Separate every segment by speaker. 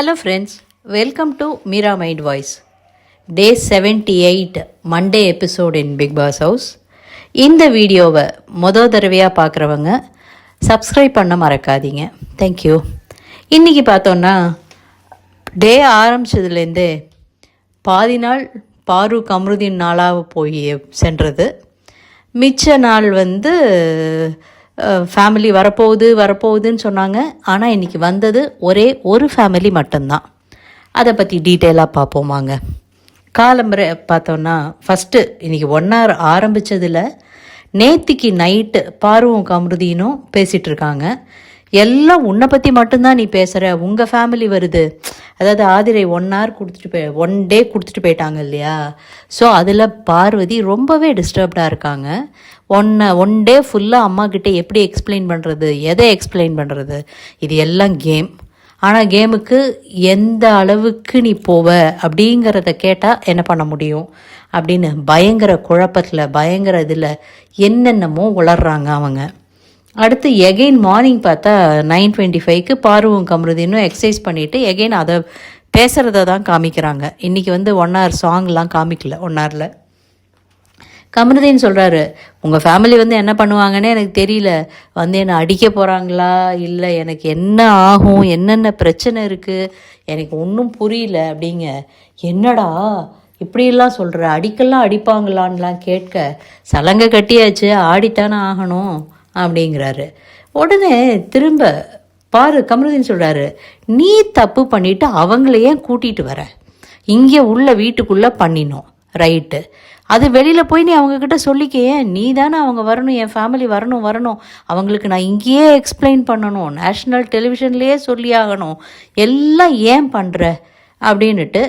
Speaker 1: Hello friends welcome to Meera mind voice day seventy eight Monday episode in Bigg Boss house இந்த வீடியோவை மொதல் தடவையாக பார்க்குறவங்க subscribe பண்ண மறக்காதீங்க. தேங்க்யூ இன்றைக்கி பார்த்தோன்னா டே ஆரம்பிச்சதுலேருந்தே பாதி நாள் பாரு கமருதின் நாளாக போய் சென்றது. மிச்ச நாள் வந்து ஃபேமிலி வரப்போகுது வரப்போகுதுன்னு சொன்னாங்க. ஆனால் இன்றைக்கி வந்தது ஒரே ஒரு ஃபேமிலி மட்டும்தான். அதை பற்றி டீட்டெயிலாக பார்ப்போமாங்க. காலம்பரை பார்த்தோன்னா ஃபஸ்ட்டு இன்றைக்கி ஒன் ஹவர் ஆரம்பித்ததில் நேத்திக்கு நைட்டு பார்வம் கம்ருதீனும் பேசிகிட்டு இருக்காங்க. எல்லாம் உன்னை பற்றி மட்டும்தான் நீ பேசுகிற உங்கள் ஃபேமிலி வருது. அதாவது ஆதிரை ஒன் ஹவர் கொடுத்துட்டு போய் ஒன் டே கொடுத்துட்டு போயிட்டாங்க இல்லையா? ஸோ அதில் பார்வதி ரொம்பவே டிஸ்டர்ப்டாக இருக்காங்க. ஒன்னை ஒன் டே ஃபுல்லாக அம்மாக்கிட்ட எப்படி எக்ஸ்பிளைன் பண்ணுறது எதை எக்ஸ்பிளைன் பண்ணுறது இது எல்லாம் கேம் ஆனால் கேமுக்கு எந்த அளவுக்கு நீ போவ அப்படிங்கிறத கேட்டால் என்ன பண்ண முடியும்? அப்படின்னு பயங்கர குழப்பத்தில் பயங்கர இதில் என்னென்னமோ உளர்றாங்க அவங்க. அடுத்து எகெயின் மார்னிங் பார்த்தா நைன் டுவெண்ட்டி ஃபைவ்க்கு பார்வம் கமருதினும் எக்ஸசைஸ் பண்ணிவிட்டு எகெயின் அதை பேசுகிறத தான் காமிக்கிறாங்க. இன்றைக்கி வந்து ஒன் ஹவர் சாங்லாம் காமிக்கல ஒன் ஹவரில் கமருதீன் சொல்கிறாரு உங்கள் ஃபேமிலி வந்து என்ன பண்ணுவாங்கன்னு எனக்கு தெரியல. வந்து என்னை அடிக்க போகிறாங்களா இல்லை எனக்கு என்ன ஆகும்? என்னென்ன பிரச்சனை இருக்குது எனக்கு ஒன்றும் புரியல. அப்படிங்க. என்னடா? இப்படியெல்லாம் சொல்கிற அடிக்கெல்லாம் அடிப்பாங்களான்லாம் கேட்க சலங்கை கட்டியாச்சு. ஆடித்தானே ஆகணும். அப்படிங்கிறாரு. உடனே திரும்ப பாரு கமருதீன் சொல்கிறாரு நீ தப்பு பண்ணிவிட்டு அவங்களையே கூட்டிகிட்டு வர? இங்கே உள்ள வீட்டுக்குள்ளே பண்ணினோம். ரைட்டு. அது வெளியில் போய் நீ அவங்கக்கிட்ட சொல்லிக்க நீ தானே அவங்க வரணும் என் ஃபேமிலி வரணும் வரணும். அவங்களுக்கு நான் இங்கேயே எக்ஸ்பிளைன் பண்ணணும். நேஷ்னல் டெலிவிஷன்லேயே சொல்லி ஆகணும் எல்லாம் ஏன் பண்ணுற அப்படின்னுட்டு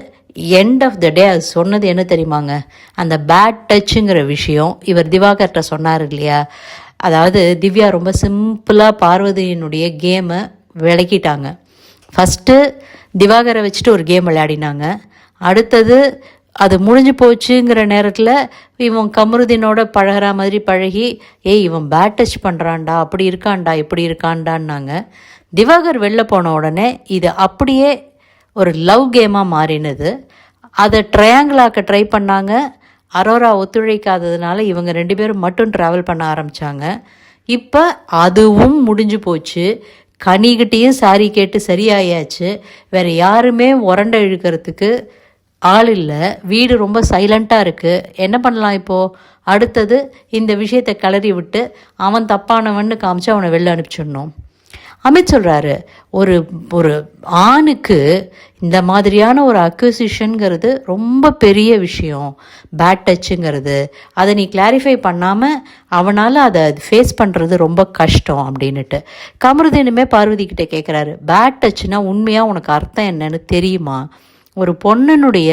Speaker 1: எண்ட் ஆஃப் த டே அது சொன்னது என்ன தெரியுமாங்க? அந்த பேட் டச்சுங்கிற விஷயம் இவர் திவாகர்கிட்ட சொன்னார் இல்லையா? அதாவது திவ்யா ரொம்ப சிம்பிளாக பார்வதியினுடைய கேமை விளக்கிட்டாங்க. ஃபஸ்ட்டு திவாகரை வச்சுட்டு ஒரு கேம் விளையாடினாங்க. அடுத்தது அது முடிஞ்சு போச்சுங்கிற நேரத்தில் இவன் கமருதீனோட பழகிற மாதிரி பழகி ஏய் இவன் பேட் டச் பண்ணுறான்டா அப்படி இருக்கான்டா இப்படி இருக்கான்டான்னாங்க. திவாகர் வெளில போன உடனே இது அப்படியே ஒரு லவ் கேமாக மாறினது. அதை ட்ரையாங்கிளாக்க ட்ரை பண்ணாங்க. அரோரா ஒத்துழைக்காததுனால இவங்க ரெண்டு பேரும் மட்டும் ட்ராவல் பண்ண ஆரம்பித்தாங்க இப்போ அதுவும் முடிஞ்சு போச்சு. கனிகிட்டேயும் சாரி கேட்டு சரியாயாச்சு. வேறு யாருமே உரண்டை இழுக்கிறதுக்கு ஆள் இல்லை. வீடு ரொம்ப சைலண்ட்டாக இருக்குது என்ன பண்ணலாம் இப்போது அடுத்தது இந்த விஷயத்தை கிளறி விட்டு அவன் தப்பானவன்னு காமிச்சு அவனை வெளில அனுப்பிச்சிடணும். அமித் சொல்கிறாரு ஒரு ஒரு ஆணுக்கு இந்த மாதிரியான ஒரு அக்யூசிஷனுங்கிறது ரொம்ப பெரிய விஷயம். பேட் டச்சுங்கிறது அதை நீ கிளாரிஃபை பண்ணாமல் அவனால் அதை ஃபேஸ் பண்ணுறது ரொம்ப கஷ்டம் அப்படின்னுட்டு. கமருதீனுமே பார்வதி கிட்டே கேட்குறாரு பேட் டச்சுனா உண்மையாக உனக்கு அர்த்தம் என்னன்னு தெரியுமா? ஒரு பொண்ணனுடைய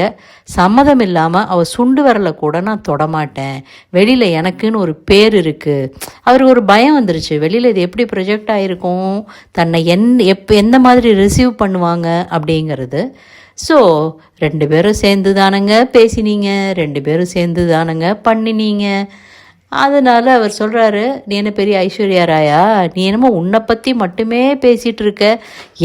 Speaker 1: சம்மதம் இல்லாமல் அவள் சுண்டு வரலை கூட நான் தொடமாட்டேன் வெளியில் எனக்குன்னு ஒரு பேர் இருக்குது அவருக்கு ஒரு பயம் வந்துருச்சு. வெளியில் இது எப்படி ப்ரொஜெக்ட் ஆகிருக்கும் தன்னை என் எப் எந்த மாதிரி ரிசீவ் பண்ணுவாங்க அப்படிங்கிறது. ஸோ ரெண்டு பேரும் சேர்ந்து தானங்க பேசினீங்க. ரெண்டு பேரும் சேர்ந்து தானங்க பண்ணினீங்க. அதனால் அவர் சொல்கிறாரு நீ என்ன பெரிய ஐஸ்வர்யா ராயா? நீ என்னமோ உன்னை பற்றி மட்டுமே பேசிகிட்டு இருக்க.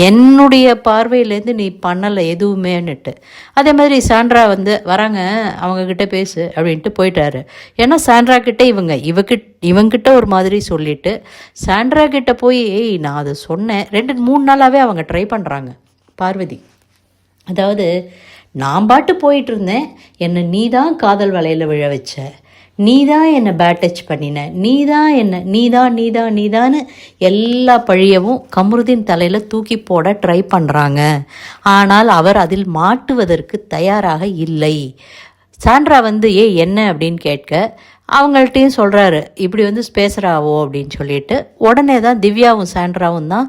Speaker 1: என்னுடைய பார்வையிலேருந்து நீ பண்ணலை எதுவுமேன்னுட்டு. அதே மாதிரி சாண்ட்ரா வந்து வராங்க அவங்கக்கிட்ட பேசு அப்படின்ட்டு போயிட்டாரு. ஏன்னா சாண்ட்ரா கிட்டே இவங்க இவகிட் இவங்கிட்ட ஒரு மாதிரி சொல்லிட்டு சாண்ட்ரா கிட்ட போய் ஏய் நான் அதை சொன்னேன். ரெண்டு மூணு நாளாகவே அவங்க ட்ரை பண்ணுறாங்க பார்வதி. அதாவது நான் பாட்டு போயிட்டு இருந்தேன். என்னை நீ தான் காதல் வலையில் விழ வச்ச. நீ தான் என்னை பேட் டச் பண்ணின. நீ தான் என்ன நீ தான் நீ தான் நீ எல்லா பழியவும் கமருதீன் தலையில் தூக்கி போட ட்ரை பண்ணுறாங்க ஆனால் அவர் அதில் மாட்டுவதற்கு தயாராக இல்லை. சாண்ட்ரா வந்து ஏ என்ன? அப்படின்னு கேட்க அவங்கள்ட்டையும் சொல்கிறாரு இப்படி வந்து பேசுகிறாவோ அப்படின்னு சொல்லிட்டு உடனே தான் திவ்யாவும் சாண்ட்ராவும் தான்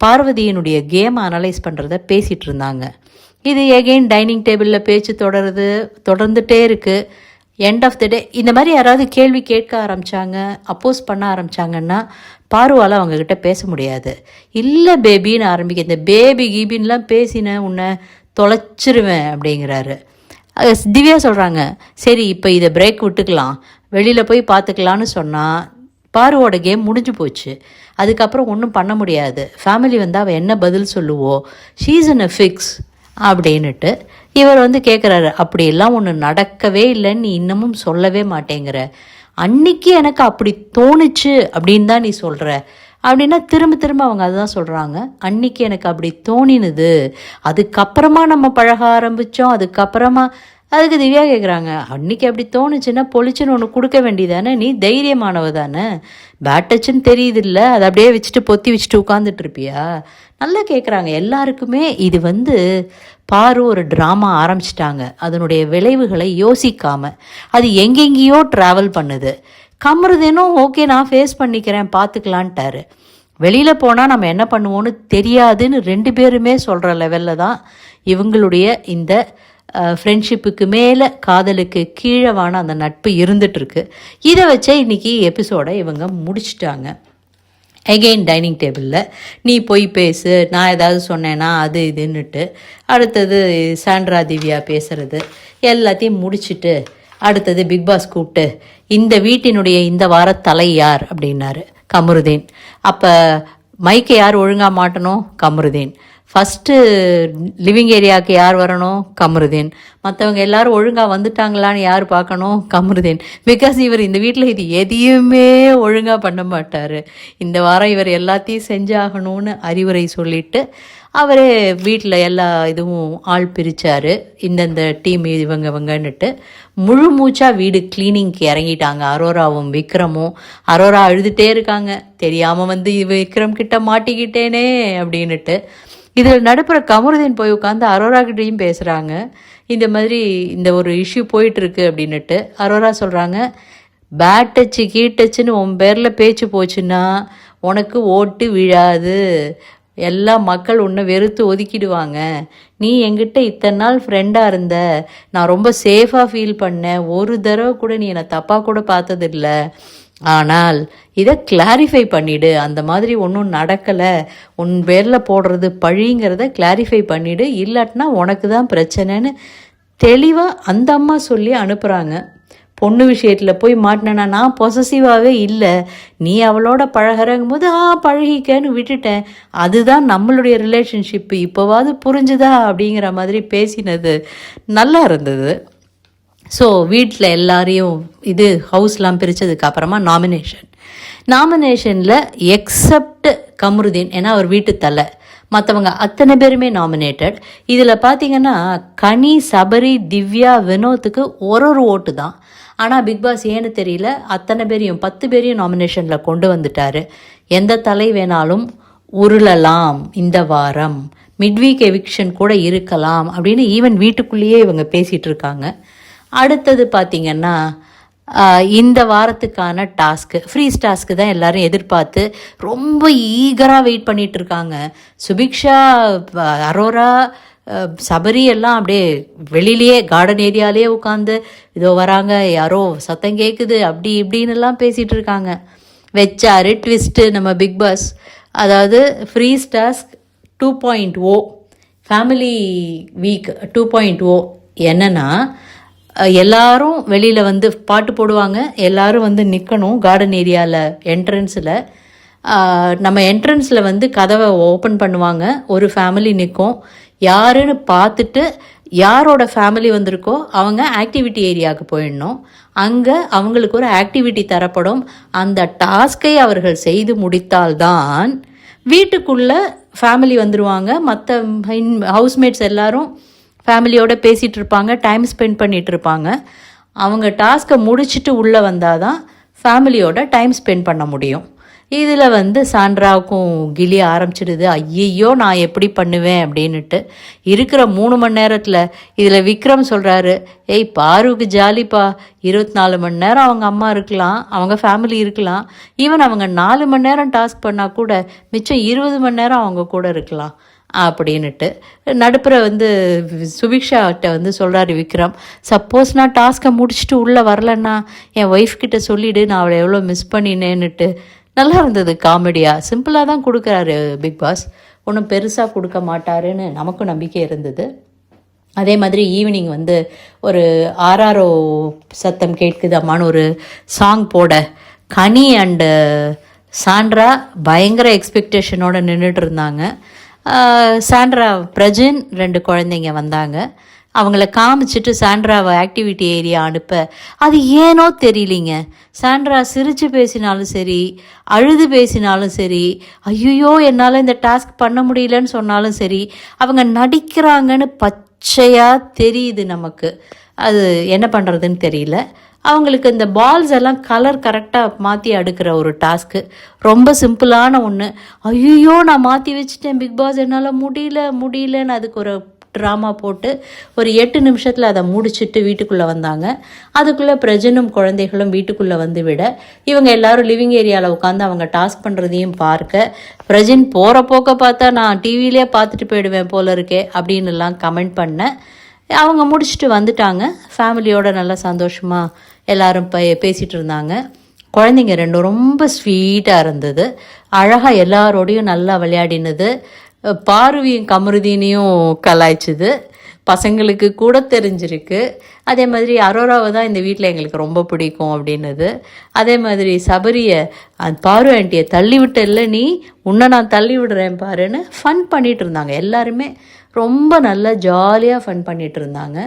Speaker 1: பார்வதியினுடைய கேம் அனலைஸ் பண்ணுறத பேசிகிட்டு இருந்தாங்க. இது எகெயின் டைனிங் டேபிளில் பேச்சு தொடருது தொடர்ந்துட்டே இருக்குது எண்ட் ஆஃப் த டே இந்த மாதிரி யாராவது கேள்வி கேட்க ஆரம்பித்தாங்க அப்போஸ் பண்ண ஆரம்பித்தாங்கன்னா பார்வால் அவங்கக்கிட்ட பேச முடியாது. இல்லை பேபின்னு ஆரம்பிக்க இந்த பேபி கீபின்லாம் பேசினேன் உன்னை தொலைச்சிருவேன் அப்படிங்கிறாரு. திவ்யா சொல்கிறாங்க சரி இப்போ இதை பிரேக் விட்டுக்கலாம். வெளியில் போய் பார்த்துக்கலான்னு சொன்னால் பாருவோட கேம் முடிஞ்சு போச்சு. அதுக்கப்புறம் ஒன்றும் பண்ண முடியாது. ஃபேமிலி வந்து அவள் என்ன பதில் சொல்லுவோ? ஷீஸ் இன் அ ஃபிக்ஸ் அப்படின்னுட்டு இவர் வந்து கேட்குறாரு அப்படியெல்லாம் ஒன்று நடக்கவே இல்லைன்னு நீ இன்னமும் சொல்லவே மாட்டேங்கிற. அன்னைக்கு எனக்கு அப்படி தோணுச்சு அப்படின்னு தான் நீ சொல்கிற அப்படின்னா திரும்ப திரும்ப அவங்க அதுதான் சொல்கிறாங்க அன்னைக்கு எனக்கு அப்படி தோணினது. அதுக்கப்புறமா நம்ம பழக ஆரம்பித்தோம் அதுக்கப்புறமா அதுக்கு திவ்யா கேட்குறாங்க அன்னைக்கு அப்படி தோணுச்சுன்னா பொழிச்சுன்னு ஒன்று கொடுக்க வேண்டியதானே? நீ தைரியமானவ தானே? பேட்டச்சுன்னு தெரியுது இல்லை? அதை அப்படியே வச்சுட்டு பொத்தி வச்சுட்டு உட்காந்துட்டு இருப்பியா? நல்லா கேட்குறாங்க எல்லாருக்குமே இது வந்து பாரு ஒரு ட்ராமா ஆரம்பிச்சிட்டாங்க. அதனுடைய விளைவுகளை யோசிக்காமல் அது எங்கெங்கேயோ ட்ராவல் பண்ணுது. கமருதேனும் ஓகே நான் ஃபேஸ் பண்ணிக்கிறேன் பார்த்துக்கலான்ட்டாரு வெளியில் போனால் நம்ம என்ன பண்ணுவோன்னு தெரியாதுன்னு ரெண்டு பேருமே சொல்கிற லெவலில் தான் இவங்களுடைய இந்த ஃப்ரெண்ட்ஷிப்புக்கு மேலே காதலுக்கு கீழவான அந்த நட்பு இருந்துகிட்ருக்கு இதை வச்சே இன்றைக்கி எபிசோடை இவங்க முடிச்சிட்டாங்க. எகெயின் டைனிங் டேபிளில் நீ போய் பேசு நான் ஏதாவது சொன்னேன்னா அது இதுன்னுட்டு. அடுத்தது சாண்ட்ரா திவ்யா பேசுறது. எல்லாத்தையும் முடிச்சுட்டு அடுத்தது பிக் பாஸ் கூப்பிட்டு இந்த வீட்டினுடைய இந்த வார தலை யார்? அப்படின்னாரு கமருதீன். அப்போ மைக்கை யார் ஒழுங்காக மாட்டணும் கமருதீன். ஃபஸ்ட்டு லிவிங் ஏரியாவுக்கு யார் வரணும் கமருதீன். மற்றவங்க எல்லாரும் ஒழுங்காக வந்துட்டாங்களான்னு யார் பார்க்கணும்? கமருதீன். பிகாஸ் இவர் இந்த வீட்டில் இது எதையுமே ஒழுங்காக பண்ண மாட்டார். இந்த வாரம் இவர் எல்லாத்தையும் செஞ்சாகணும்னு அறிவுரை சொல்லிட்டு அவரே வீட்டில் எல்லா இதுவும் ஆள் பிரித்தார் இந்தந்த டீம் இவங்க இவங்கன்னுட்டு முழு மூச்சாக வீடு க்ளீனிங்க்கு இறங்கிட்டாங்க. அரோராவும் விக்ரமும். அரோரா அழுதுகிட்டே இருக்காங்க. தெரியாமல் வந்து விக்ரம் கிட்ட மாட்டிக்கிட்டேனே அப்படின்னுட்டு. இதில் நடுப்புற கமருதீன் போய் உட்காந்து அரோரா கிட்டேயும் பேசுகிறாங்க இந்த மாதிரி இந்த ஒரு இஷ்யூ போயிட்டுருக்கு அப்படின்னுட்டு அரோரா சொல்கிறாங்க பேட் டச்சு கீ டச்சுன்னு உன் பேரில் பேச்சு போச்சுன்னா உனக்கு ஓட்டு விழாது. எல்லா மக்கள் உன்னை வெறுத்து ஒதுக்கிடுவாங்க. நீ என்கிட்ட இத்தனை நாள் ஃப்ரெண்டாக இருந்த. நான் ரொம்ப சேஃபாக ஃபீல் பண்ணேன் ஒரு தடவை கூட நீ என்னை தப்பாக கூட பார்த்ததில்ல. ஆனால் இதை கிளாரிஃபை பண்ணிடு. அந்த மாதிரி ஒன்றும் நடக்கலை. உன் பேரில் போடுறது பழிங்கிறத கிளாரிஃபை பண்ணிவிடு இல்லாட்டினா உனக்கு தான் பிரச்சனைன்னு தெளிவாக அந்த அம்மா சொல்லி அனுப்புகிறாங்க பொண்ணு விஷயத்தில் போய் மாட்டினேன்னா நான் பொசசிவாகவே இல்லை. நீ அவளோட பழகிறங்கும் போது ஆ பழகிக்கன்னு விட்டுட்டேன். அதுதான் நம்மளுடைய ரிலேஷன்ஷிப்பு இப்போவாது புரிஞ்சுதா? அப்படிங்கிற மாதிரி பேசினது. நல்லா இருந்தது. ஸோ வீட்டில் எல்லாரையும் இது ஹவுஸ்லாம் பிரித்ததுக்கு அப்புறமா நாமினேஷன் நாமினேஷனில் எக்ஸப்ட் கமருதீன் ஏன்னா அவர் வீட்டு தலை. மற்றவங்க அத்தனை பேருமே நாமினேட்டட் இதில் பார்த்தீங்கன்னா கனி சபரி திவ்யா வினோத்துக்கு ஒரு ஒரு ஓட்டு தான் ஆனால் பிக் பாஸ் ஏன்னு தெரியல. அத்தனை பேரையும் பத்து பேரையும் நாமினேஷனில் கொண்டு வந்துட்டாரு. எந்த தலை வேணாலும் உருளலாம் இந்த வாரம். மிட்வீக் எவிக்ஷன் கூட இருக்கலாம் அப்படின்னு ஈவன் வீட்டுக்குள்ளேயே இவங்க பேசிகிட்டு இருக்காங்க. அடுத்தது பார்த்திங்கன்னா இந்த வாரத்துக்கான டாஸ்க்கு ஃப்ரீஸ் டாஸ்க்கு தான் எல்லாரும் எதிர்பார்த்து ரொம்ப ஈகராக வெயிட் பண்ணிகிட்டு இருக்காங்க. சுபிக்ஷா அரோரா சபரி எல்லாம் அப்படியே வெளியிலேயே கார்டன் ஏரியாலேயே உட்காந்து இதோ வராங்க யாரோ சத்தம் கேட்குது அப்படி இப்படின்னு எல்லாம் பேசிகிட்டு இருக்காங்க வச்சாரு ட்விஸ்ட்டு நம்ம பிக் பாஸ் அதாவது free task two point O family week two point O என்னென்னா எல்லாரும் வெளியில் வந்து பாட்டு போடுவாங்க எல்லாரும் வந்து நிற்கணும் கார்டன் ஏரியாவில் என்ட்ரன்ஸில் நம்ம என்ட்ரன்ஸில் வந்து கதவை ஓப்பன் பண்ணுவாங்க ஒரு ஃபேமிலி நிற்கும் யாருன்னு பார்த்துட்டு யாரோட ஃபேமிலி வந்திருக்கோ அவங்க ஆக்டிவிட்டி ஏரியாவுக்கு போயிடணும். அங்கே அவங்களுக்கு ஒரு ஆக்டிவிட்டி தரப்படும். அந்த டாஸ்கை அவர்கள் செய்து முடித்தால்தான் வீட்டுக்குள்ளே ஃபேமிலி வந்துடுவாங்க மற்ற ஹவுஸ்மேட்ஸ் எல்லாரும் ஃபேமிலியோடு பேசிகிட்டு இருப்பாங்க டைம் ஸ்பெண்ட் பண்ணிகிட்டு இருப்பாங்க. அவங்க டாஸ்க்கை முடிச்சுட்டு உள்ளே வந்தால் தான் ஃபேமிலியோட டைம் ஸ்பெண்ட் பண்ண முடியும். இதில் வந்து சாண்ட்ராவுக்கும் கிளி ஆரம்பிச்சிடுது. ஐயையோ நான் எப்படி பண்ணுவேன் அப்படின்னுட்டு இருக்கிற மூணு மணி நேரத்தில் இதில் விக்ரம் சொல்கிறாரு ஏய் பாருவுக்கு ஜாலிப்பா. இருபத்தி நாலு மணி நேரம் அவங்க அம்மா இருக்கலாம் அவங்க ஃபேமிலி இருக்கலாம். ஈவன் அவங்க நாலு மணி நேரம் டாஸ்க் பண்ணால் கூட மிச்சம் இருபது மணி நேரம் அவங்க கூட இருக்கலாம். அப்படின்னுட்டு நடுப்புற வந்து சுபிக்ஷாட்ட வந்து சொல்கிறாரு விக்ரம் சப்போஸ் நான் டாஸ்க்கை முடிச்சுட்டு உள்ளே வரலன்னா என் ஒய்ஃப் கிட்ட சொல்லிவிடு நான் அவளை எவ்வளோ மிஸ் பண்ணினேன்னுட்டு. நல்லா இருந்தது காமெடியாக சிம்பிளாக தான் கொடுக்குறாரு பிக் பாஸ் ஒன்றும் பெருசாக கொடுக்க மாட்டாருன்னு நமக்கும் நம்பிக்கை இருந்தது. அதே மாதிரி ஈவினிங் வந்து ஒரு ஆர்ஆர்ஓ சத்தம் கேட்குதாமான்னு ஒரு சாங் போட. கனி அண்டு சாண்ட்ரா பயங்கர எக்ஸ்பெக்டேஷனோடு நின்றுட்டு இருந்தாங்க. சாண்ட்ரா பிரஜன் ரெண்டு குழந்தைங்க வந்தாங்க. அவங்கள காமிச்சிட்டு சாண்ட்ராவை ஆக்டிவிட்டி ஏரியா அனுப்ப. அது ஏனோ தெரியலிங்க. சாண்ட்ரா சிரித்து பேசினாலும் சரி அழுது பேசினாலும் சரி ஐயோ என்னால் இந்த டாஸ்க் பண்ண முடியலன்னு சொன்னாலும் சரி அவங்க நடிக்கிறாங்கன்னு பச்சையாக தெரியுது நமக்கு. அது என்ன பண்ணுறதுன்னு தெரியல. அவங்களுக்கு இந்த பால்ஸ் எல்லாம் கலர் கரெக்டாக மாற்றி அடுக்கிற ஒரு டாஸ்க்கு ரொம்ப சிம்பிளான ஒன்று ஐயோ நான் மாற்றி வச்சுட்டேன். பிக் பாஸ் என்னால் முடியல முடியலன்னு அதுக்கு ஒரு ட்ராமா போட்டு ஒரு எட்டு நிமிஷத்தில் அதை முடிச்சுட்டு வீட்டுக்குள்ளே வந்தாங்க. அதுக்குள்ளே பிரஜனும் குழந்தைகளும் வீட்டுக்குள்ளே வந்து விட இவங்க எல்லாரும் லிவிங் ஏரியாவில் உட்காந்து அவங்க டாஸ்க் பண்ணுறதையும் பார்க்க பிரஜின் போகிற போக்க பார்த்தா நான் டிவிலே பார்த்துட்டு போயிடுவேன் போல இருக்கே அப்படின்னு எல்லாம் கமெண்ட் பண்ணேன் அவங்க முடிச்சுட்டு வந்துட்டாங்க. ஃபேமிலியோட நல்லா சந்தோஷமாக எல்லோரும் பே பேசிகிட்டு இருந்தாங்க. குழந்தைங்க ரெண்டும் ரொம்ப ஸ்வீட்டாக இருந்தது. அழகாக எல்லாரோடையும் நல்லா விளையாடினது. பார்வையும் கமருதினையும் கலாய்ச்சிது. பசங்களுக்கு கூட தெரிஞ்சிருக்கு. அதே மாதிரி அரோராவை தான் இந்த வீட்டில் எங்களுக்கு ரொம்ப பிடிக்கும் அப்படின்னது. அதே மாதிரி சபரியை அந்த பாரு ஆண்டியை தள்ளி விட்டல நீ. உன்னை நான் தள்ளி விடுறேன் பாருன்னு ஃபன் பண்ணிகிட்டு இருந்தாங்க. எல்லாருமே ரொம்ப நல்லா ஜாலியாக ஃபன் பண்ணிட்டு இருந்தாங்க.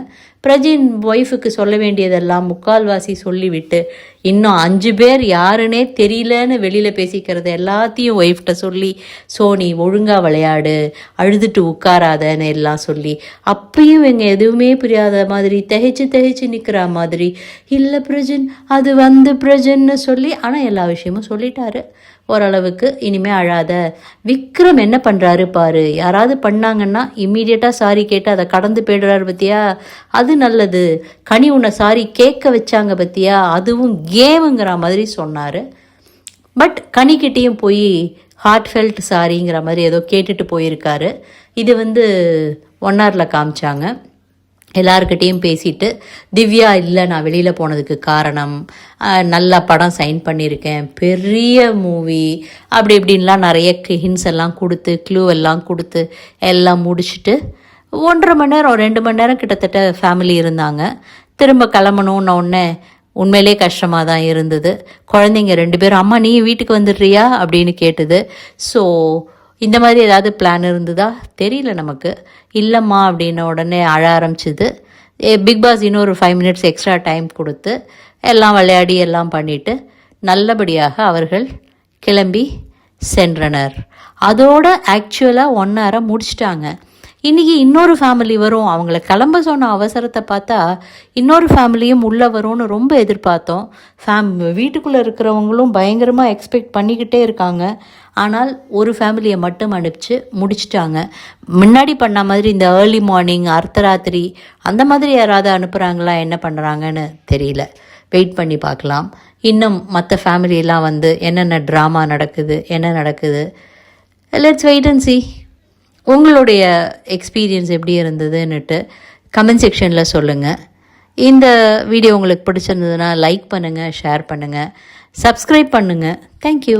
Speaker 1: பிரஜின் ஒய்ஃபுக்கு சொல்ல வேண்டியதெல்லாம் முக்கால்வாசி சொல்லிவிட்டு இன்னும் அஞ்சு பேர் யாருன்னே தெரியலன்னு வெளியில் பேசிக்கிறது எல்லாத்தையும் ஒய்ஃப்ட்ட சொல்லி சோனி ஒழுங்காக விளையாடு அழுதுட்டு உட்காராதன்னு எல்லாம் சொல்லி அப்பயும் இவங்க எதுவுமே புரியாத மாதிரி தகைச்சு தகைச்சு நிற்கிற மாதிரி இல்லை பிரஜன் அது வந்து பிரஜன்னு சொல்லி ஆனால் எல்லா விஷயமும் சொல்லிட்டாரு. ஓரளவுக்கு இனிமே அழாத. விக்ரம் என்ன பண்ணுறாரு பாரு. யாராவது பண்ணாங்கன்னா இம்மீடியட்டாக சாரி கேட்டு அதை கடந்து போயிடுறாரு பத்தியா? அது நல்லது. கனி உன்னை சாரி கேட்க வச்சாங்க பத்தியா? அதுவும் கேமுங்கிற மாதிரி சொன்னார். பட் கனிக்கிட்டேயும் போய் ஹார்ட் ஃபெல்ட் சாரிங்கிற மாதிரி ஏதோ கேட்டுட்டு போயிருக்காரு. இது வந்து ஒன் ஹவரில் காமிச்சாங்க. எல்லாருக்கிட்டேயும் பேசிட்டு திவ்யா இல்லை நான் வெளியில் போனதுக்கு காரணம் நல்லா நல்ல படம் சைன் பண்ணியிருக்கேன் பெரிய மூவி அப்படி இப்படின்லாம் நிறைய ஹின்ஸ் எல்லாம் கொடுத்து க்ளூ எல்லாம் கொடுத்து எல்லாம் முடிச்சுட்டு ஒன்றரை மணி நேரம் ரெண்டு மணி நேரம் கிட்டத்தட்ட ஃபேமிலி இருந்தாங்க. திரும்ப கிளம்பணுன்ன உடனே உண்மையிலே கஷ்டமாக தான் இருந்தது. குழந்தைங்க ரெண்டு பேரும் அம்மா நீ வீட்டுக்கு வந்துடுறியா? அப்படின்னு கேட்டது. ஸோ இந்த மாதிரி ஏதாவது பிளான் இருந்ததா? தெரியல நமக்கு. இல்லைம்மா அப்படின்ன உடனே அழ ஆரம்பிச்சிது. பிக் பாஸ் இன்னொரு ஃபைவ் மினிட்ஸ் எக்ஸ்ட்ரா டைம் கொடுத்து எல்லாம் விளையாடி எல்லாம் பண்ணிட்டு நல்லபடியாக அவர்கள் கிளம்பி சென்றனர். அதோட ஆக்சுவலாக ஒன் ஹவரை முடிச்சிட்டாங்க. இன்றைக்கி இன்னொரு ஃபேமிலி வரும். அவங்கள கிளம்ப சொன்ன அவசரத்தை பார்த்தா இன்னொரு ஃபேமிலியும் உள்ளே வரும்னு ரொம்ப எதிர்பார்த்தோம். ஃபேம் வீட்டுக்குள்ளே இருக்கிறவங்களும் பயங்கரமாக எக்ஸ்பெக்ட் பண்ணிக்கிட்டே இருக்காங்க. ஆனால் ஒரு ஃபேமிலியை மட்டும் அனுப்பிச்சு முடிச்சிட்டாங்க. முன்னாடி பண்ண மாதிரி இந்த ஏர்லி மார்னிங் அர்த்தராத்திரி அந்த மாதிரி யாராவது அனுப்புகிறாங்களா என்ன பண்ணுறாங்கன்னு தெரியல. வெயிட் பண்ணி பார்க்கலாம். இன்னும் மற்ற ஃபேமிலியெல்லாம் வந்து என்னென்ன ட்ராமா நடக்குது என்ன நடக்குது? லெட்ஸ் வெயிட் அண்ட் சி உங்களுடைய எக்ஸ்பீரியன்ஸ் எப்படி இருந்ததுன்னுட்டு கமெண்ட் செக்ஷனில் சொல்லுங்கள் இந்த வீடியோ உங்களுக்கு பிடிச்சிருந்ததுன்னா லைக் பண்ணுங்கள் ஷேர் பண்ணுங்கள் சப்ஸ்கிரைப் பண்ணுங்கள் தேங்க்யூ